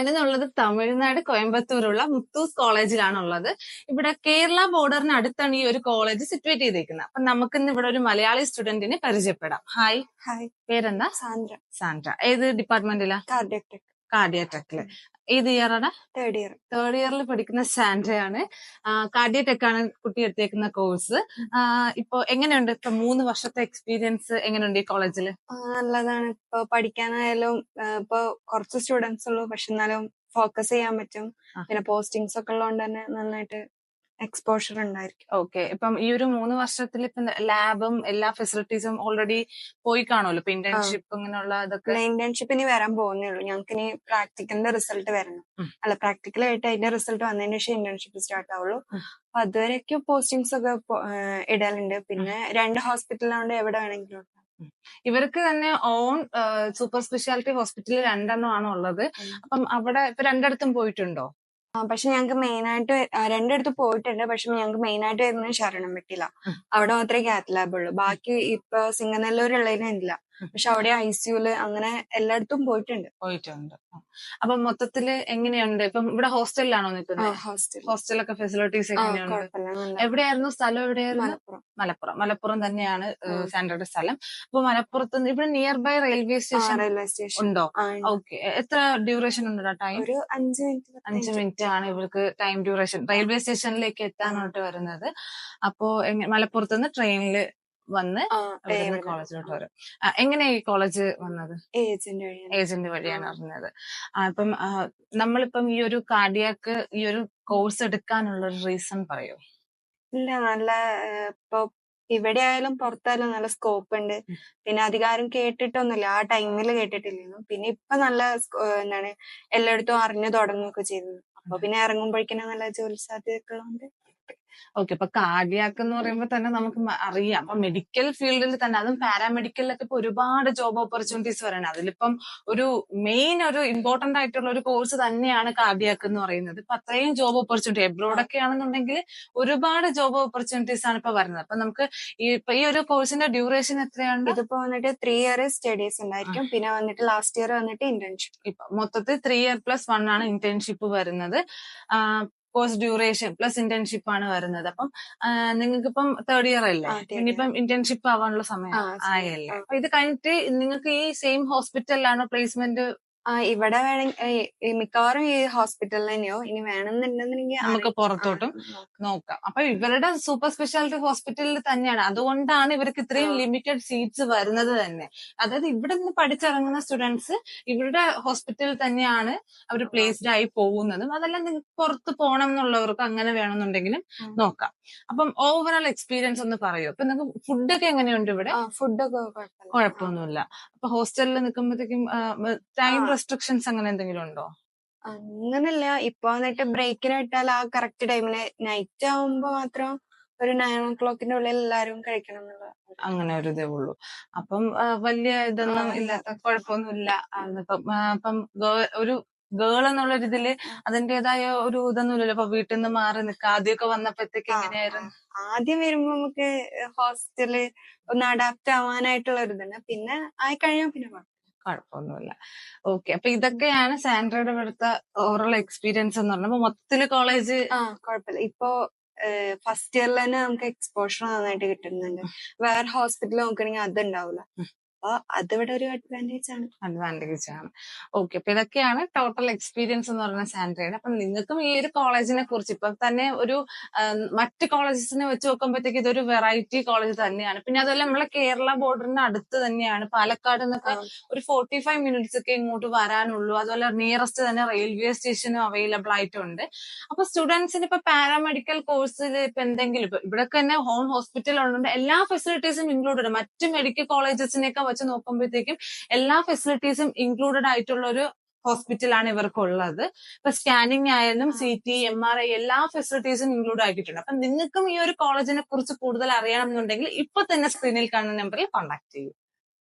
ഞാനിന്നുള്ളത് തമിഴ്നാട് കോയമ്പത്തൂരുള്ള മുത്തൂസ് കോളേജിലാണ് ഉള്ളത് ഇവിടെ കേരള ബോർഡറിന് അടുത്താണ് ഈ ഒരു കോളേജ് സിറ്റുവേറ്റ് ചെയ്തിരിക്കുന്നത് അപ്പൊ നമുക്കിന്ന് ഇവിടെ ഒരു മലയാളി സ്റ്റുഡന്റിനെ പരിചയപ്പെടാം. ഹായ് ഹായ് പേരെന്താ? സാന്ദ്ര. സാൻഡ്ര ഏത് ഡിപ്പാർട്ട്മെന്റിലാ കാർഡിയക് ടെക് കാർഡിയടെക്കിൽ ഏത് ഇയറാണ് തേർഡ് ഇയർ തേർഡ് ഇയറിൽ പഠിക്കുന്ന സാൻഡ്രയാണ്. കാർഡിയടെക് ആണ് കുട്ടി എടുത്തേക്കുന്ന കോഴ്സ് ഇപ്പൊ എങ്ങനെയുണ്ട്? ഇപ്പൊ മൂന്ന് വർഷത്തെ എക്സ്പീരിയൻസ് എങ്ങനെയുണ്ട് ഈ കോളേജിൽ നല്ലതാണ്. ഇപ്പൊ പഠിക്കാനായാലും ഇപ്പൊ കുറച്ച് സ്റ്റുഡൻസ് ഉള്ളൂ. പക്ഷെ എന്നാലും ഫോക്കസ് ചെയ്യാൻ പറ്റും. പിന്നെ പോസ്റ്റിങ്സ് ഒക്കെ ഉള്ളതുകൊണ്ട് തന്നെ നന്നായിട്ട് എക്സ്പോഷർ ഉണ്ടായിരിക്കും. ഓക്കെ ഇപ്പം ഈ ഒരു മൂന്ന് വർഷത്തിൽ ഇപ്പം ലാബും എല്ലാ ഫെസിലിറ്റീസും ഓൾറെഡി പോയി കാണുമല്ലോ? ഇപ്പൊ ഇന്റേൺഷിപ്പ് ഇങ്ങനെയുള്ള ഇതൊക്കെ? ഇന്റേൺഷിപ്പ് ഇനി വരാൻ പോകുന്നേ ഉള്ളൂ. ഞങ്ങൾക്ക് ഇനി പ്രാക്ടിക്കലിന്റെ റിസൾട്ട് വരണം അല്ല പ്രാക്ടിക്കൽ ആയിട്ട് അതിന്റെ റിസൾട്ട് വന്നതിന് ശേഷം ഇന്റേൺഷിപ്പ് സ്റ്റാർട്ട് ആവുള്ളൂ. അപ്പൊ അതുവരെയൊക്കെ പോസ്റ്റിംഗ്സ് ഒക്കെ ഇടലുണ്ട്. പിന്നെ രണ്ട് ഹോസ്പിറ്റലിലാണ്ട് എവിടെ വേണമെങ്കിലും ഇവർക്ക് തന്നെ ഓൺ സൂപ്പർ സ്പെഷ്യാലിറ്റി ഹോസ്പിറ്റലിൽ രണ്ടെണ്ണം ആണുള്ളത് ഉള്ളത്. അപ്പം അവിടെ ഇപ്പൊ രണ്ടിടത്തും പോയിട്ടുണ്ടോ? പക്ഷെ ഞങ്ങൾക്ക് മെയിൻ ആയിട്ട് രണ്ടിടത്ത് പോയിട്ടുണ്ട്. പക്ഷെ ഞങ്ങൾക്ക് മെയിൻ ആയിട്ട് വരുന്നത് ശരണം വെട്ടില്ല അവിടെ മാത്രമേ കാത്ത് ലാബ് ഉള്ളൂ. ബാക്കി ഇപ്പൊ സിംഗനെല്ലൂരുള്ളതിന് ഇല്ല. പക്ഷെ അവിടെ ഐ സിയുൽ അങ്ങനെ എല്ലായിടത്തും പോയിട്ടുണ്ട്. പോയിട്ടുണ്ട്. അപ്പൊ മൊത്തത്തിൽ എങ്ങനെയുണ്ട്? ഇപ്പം ഇവിടെ ഹോസ്റ്റലിലാണോ നിൽക്കുന്നത്? ഹോസ്റ്റൽ ഹോസ്റ്റലൊക്കെ ഫെസിലിറ്റീസ് എങ്ങനെയുണ്ട്? നല്ല എവിടെയായിരുന്നു? സ്ഥലം എവിടെയായിരുന്നു? മലപ്പുറം. മലപ്പുറം. മലപ്പുറം തന്നെയാണ് ഉം. സാൻഡ്രയുടെ സ്ഥലം. അപ്പൊ മലപ്പുറത്ത് ഇവിടെ near by railway station railway station ഉണ്ടോ? ഓക്കെ. എത്ര ഡ്യൂറേഷൻ ഉണ്ട് ടൈം ഒരു അഞ്ച് മിനിറ്റ് അഞ്ച് മിനിറ്റ് ആണ് ഇവർക്ക് ടൈം ഡ്യൂറേഷൻ റെയിൽവേ സ്റ്റേഷനിലേക്ക് എത്താനായിട്ട് വരുന്നത്. അപ്പോ മലപ്പുറത്ത് നിന്ന് ട്രെയിനിൽ വന്ന് കോളേജിലോട്ട് വരും. എങ്ങനെയാ ഈ കോളേജ് വന്നത്? ഏജന്റ് വഴിയാണ്. അറിഞ്ഞത്. അപ്പം നമ്മളിപ്പം ഈ ഒരു കാർഡിയാക്ക് ഈ ഒരു കോഴ്സ് എടുക്കാനുള്ള ഒരു റീസൺ പറയൂ? ഇല്ല നല്ല ഇപ്പൊ ഇവിടെ ആയാലും പുറത്തായാലും നല്ല സ്കോപ്പ് ഉണ്ട്. പിന്നെ അധികാരം കേട്ടിട്ടൊന്നുമില്ല. ആ ടൈമിൽ കേട്ടിട്ടില്ലായിരുന്നു പിന്നെ ഇപ്പൊ നല്ല എന്താണ് എല്ലായിടത്തും അറിഞ്ഞു തുടങ്ങുകയൊക്കെ ചെയ്തത് അപ്പൊ പിന്നെ ഇറങ്ങുമ്പോഴേക്കിനും നല്ല ജോലി സാധ്യതയൊക്കെ ഉള്ളതുകൊണ്ട് ഓക്കെ ഇപ്പൊ കാർഡിയാക്ക് എന്ന് പറയുമ്പോൾ തന്നെ നമുക്ക് അറിയാം. അപ്പൊ മെഡിക്കൽ ഫീൽഡിൽ തന്നെ അതും പാരാമെഡിക്കലിലൊക്കെ ഇപ്പൊ ഒരുപാട് ജോബ് ഓപ്പർച്യൂണിറ്റീസ് വരണം. അതിലിപ്പം ഒരു മെയിൻ ഒരു ഇമ്പോർട്ടന്റ് ആയിട്ടുള്ള ഒരു കോഴ്സ് തന്നെയാണ് കാർഡിയാക്ക് എന്ന് പറയുന്നത്. ഇപ്പൊ അത്രയും ജോബ് ഓപ്പർച്യൂണിറ്റി എബ്രോഡ് ഒക്കെ ആണെന്നുണ്ടെങ്കിൽ ഒരുപാട് ജോബ് ഓപ്പർച്യൂണിറ്റീസ് ആണ് ഇപ്പൊ വരുന്നത്. അപ്പൊ നമുക്ക് ഈ ഇപ്പൊ ഈ ഒരു കോഴ്സിന്റെ ഡ്യൂറേഷൻ എത്രയാണ്? ഇതിപ്പോ വന്നിട്ട് ത്രീ ഇയർ സ്റ്റഡീസ് ഉണ്ടായിരിക്കും. പിന്നെ വന്നിട്ട് ലാസ്റ്റ് ഇയർ വന്നിട്ട് ഇന്റേൺഷിപ്പ്. ഇപ്പൊ മൊത്തത്തിൽ ത്രീ ഇയർ പ്ലസ് വൺ ആണ് ഇന്റേൺഷിപ്പ് വരുന്നത്. കോഴ്സ് ഡ്യൂറേഷൻ പ്ലസ് ഇന്റേൺഷിപ്പ് ആണ് വരുന്നത്. അപ്പം നിങ്ങൾക്ക് ഇപ്പം തേർഡ് ഇയർ അല്ലേ? ഇനിയിപ്പം ഇന്റേൺഷിപ്പ് ആവാനുള്ള സമയം. ആയല്ലേ? അപ്പൊ ഇത് കഴിഞ്ഞിട്ട് നിങ്ങൾക്ക് ഈ സെയിം ഹോസ്പിറ്റലിലാണോ പ്ലേസ്മെന്റ് ഇവിടെ വേണമെങ്കിൽ മിക്കവാറും ഈ ഹോസ്പിറ്റലിൽ തന്നെയോ? ഇനി വേണമെന്നുണ്ടെന്നുണ്ടെങ്കിൽ നമുക്ക് പുറത്തോട്ടും നോക്കാം. അപ്പൊ ഇവരുടെ സൂപ്പർ സ്പെഷ്യാലിറ്റി ഹോസ്പിറ്റലിൽ തന്നെയാണ്. അതുകൊണ്ടാണ് ഇവർക്ക് ഇത്രയും ലിമിറ്റഡ് സീറ്റ്സ് വരുന്നത് തന്നെ. അതായത് ഇവിടെ നിന്ന് പഠിച്ചിറങ്ങുന്ന സ്റ്റുഡൻസ് ഇവരുടെ ഹോസ്പിറ്റലിൽ തന്നെയാണ് അവർ പ്ലേസ്ഡ് ആയി പോകുന്നതും. അതെല്ലാം നിങ്ങൾക്ക് പുറത്ത് പോകണം എന്നുള്ളവർക്ക് അങ്ങനെ വേണമെന്നുണ്ടെങ്കിലും നോക്കാം. അപ്പം ഓവറോൾ എക്സ്പീരിയൻസ് ഒന്ന് പറയൂ. അപ്പൊ നിങ്ങൾക്ക് ഫുഡൊക്കെ എങ്ങനെയുണ്ട് ഇവിടെ? ഫുഡൊക്കെ കുഴപ്പമൊന്നുമില്ല. അപ്പൊ ഹോസ്റ്റലിൽ നിൽക്കുമ്പോഴത്തേക്കും ടൈം. റെസ്ട്രിക്ഷൻസ് അങ്ങനെ എന്തെങ്കിലും ഉണ്ടോ? അങ്ങനല്ല. ഇപ്പൊ വന്നിട്ട് ബ്രേക്കിന് വിട്ടാൽ ആ കറക്റ്റ് ടൈമിൽ നൈറ്റ് ആവുമ്പോ മാത്രം ഒരു നയൻ ഓ ക്ലോക്കിന്റെ ഉള്ളിൽ എല്ലാരും കഴിക്കണം എന്നുള്ള അങ്ങനെ ഒരു ഇതേ ഉള്ളൂ. അപ്പം വലിയ ഇതൊന്നും ഇല്ല. ഇല്ലാത്ത കുഴപ്പമൊന്നുമില്ല. അപ്പം ഒരു ഗേൾ എന്നുള്ള ഒരു ഇതിൽ അതിന്റേതായ ഒരു ഇതൊന്നും ഇല്ലല്ലോ ഇപ്പൊ വീട്ടിൽ നിന്ന് മാറി നിൽക്കുക. ആദ്യമൊക്കെ വന്നപ്പോഴത്തേക്ക് എങ്ങനെയായിരുന്നു? ആദ്യം വരുമ്പോ നമുക്ക് ഹോസ്റ്റലിൽ ഒന്ന് അഡാപ്റ്റ് ആവാനായിട്ടുള്ള ഒരു ഇതന്നെ പിന്നെ ആയി കഴിഞ്ഞാൽ പിന്നെ. കുഴപ്പമൊന്നുമില്ല. ഓക്കെ. അപ്പൊ ഇതൊക്കെയാണ് സാൻഡ്രയുടെ ഇവിടുത്തെ ഓവറോൾ എക്സ്പീരിയൻസ് എന്ന് പറഞ്ഞത്. അപ്പൊ മൊത്തത്തിൽ കോളേജ് കുഴപ്പമില്ല. ഇപ്പൊ ഫസ്റ്റ് ഇയറിൽ തന്നെ നമുക്ക് എക്സ്പോഷർ നന്നായിട്ട് കിട്ടുന്നുണ്ട്. വേറെ ഹോസ്പിറ്റലിൽ നോക്കണെങ്കിൽ അത് ഉണ്ടാവില്ല ഉം. അപ്പൊ അതിവിടെ ഒരു അഡ്വാന്റേജ് ആണ്. അഡ്വാന്റേജ് ആണ്. ഓക്കെ അപ്പൊ ഇതൊക്കെയാണ് ടോട്ടൽ എക്സ്പീരിയൻസ് എന്ന് പറയുന്ന സാൻഡ്രയുടെ അപ്പൊ നിങ്ങൾക്കും ഈ ഒരു കോളേജിനെ കുറിച്ച് ഇപ്പൊ തന്നെ ഒരു മറ്റു കോളേജസിനെ വെച്ച് നോക്കുമ്പോഴത്തേക്ക് ഇതൊരു വെറൈറ്റി കോളേജ് തന്നെയാണ്. പിന്നെ അതുപോലെ നമ്മളെ കേരള ബോർഡറിന് അടുത്ത് തന്നെയാണ്. പാലക്കാട് നിന്നൊക്കെ ഒരു ഫോർട്ടി ഫൈവ് മിനിറ്റ്സ് ഒക്കെ ഇങ്ങോട്ട് വരാനുള്ളൂ. അതുപോലെ നിയറസ്റ്റ് തന്നെ റെയിൽവേ സ്റ്റേഷനും അവൈലബിൾ ആയിട്ടുണ്ട്. അപ്പൊ സ്റ്റുഡൻസിന് ഇപ്പൊ പാരാമെഡിക്കൽ കോഴ്സിൽ ഇപ്പൊ എന്തെങ്കിലും ഇപ്പൊ ഇവിടെ തന്നെ ഹോം ഹോസ്പിറ്റൽ ഉള്ളതുകൊണ്ട് എല്ലാ ഫെസിലിറ്റീസും ഇൻക്ലൂഡഡ് മറ്റ് മെഡിക്കൽ കോളേജസിനെയൊക്കെ വെച്ച് നോക്കുമ്പോഴത്തേക്കും എല്ലാ ഫെസിലിറ്റീസും ഇൻക്ലൂഡഡ് ആയിട്ടുള്ള ഒരു ഹോസ്പിറ്റലാണ് ഇവർക്കുള്ളത്. ഇപ്പൊ സ്കാനിങ് ആയാലും C T M R I എല്ലാ ഫെസിലിറ്റീസും ഇൻക്ലൂഡ് ആക്കിയിട്ടുണ്ട്. അപ്പൊ നിങ്ങൾക്കും ഈ ഒരു കോളേജിനെ കുറിച്ച് കൂടുതൽ അറിയണം എന്നുണ്ടെങ്കിൽ ഇപ്പൊ തന്നെ സ്ക്രീനിൽ കാണുന്ന നമ്പറിൽ കോൺടാക്ട് ചെയ്യും.